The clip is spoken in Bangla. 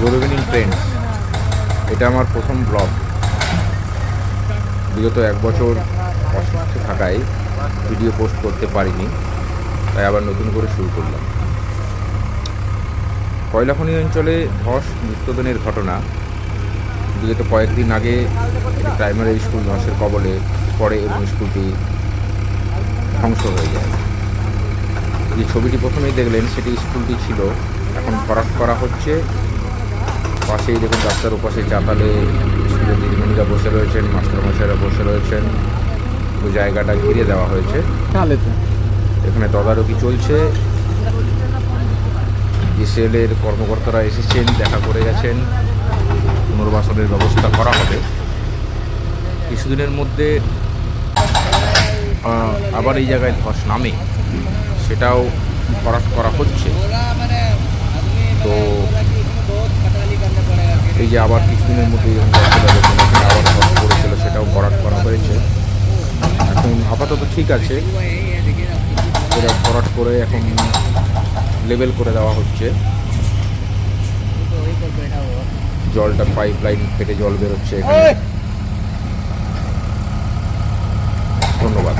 গুড ইভিনিং ফ্রেন্ডস এটা আমার প্রথম ব্লগ বিগত এক বছর অসুস্থ থাকায় ভিডিও পোস্ট করতে পারিনি, তাই আবার নতুন করে শুরু করলাম। কয়লাখনি অঞ্চলে ধস মৃত্যুদানের ঘটনা। বিগত কয়েকদিন আগে একটি প্রাইমারি স্কুল ধসের কবলে পড়ে এবং স্কুলটি ধ্বংস হয়ে যায় যে ছবিটি প্রথমেই দেখলেন, সেটি স্কুলটি ছিল। এখন করা হচ্ছে পাশেই দেখুন রাস্তার ওপাশে চাতালে স্কুলের দিদিমণিরা বসে রয়েছেন মাস্টারমশাইরা বসে রয়েছেন। ওই জায়গাটা ঘিরে দেওয়া হয়েছে। এখানে তদারকি চলছে। এসএলের কর্মকর্তারা এসেছেন দেখা করে গেছেন। পুনর্বাসনের ব্যবস্থা করা হবে। কিছুদিনের মধ্যে আবার এই জায়গায় ধস নামে। সেটাও ভরাট করা হচ্ছে। এই যে আবার কিছুদিনের মধ্যে আবার ধস পড়েছিল সেটাও ভরাট করা হয়েছে। এখন আপাতত ঠিক আছে। এটা ভরাট করে এখন লেবেল করে দেওয়া হচ্ছে। জলটা পাইপ লাইন ফেটে জল বেরোচ্ছে এখানে। ধন্যবাদ।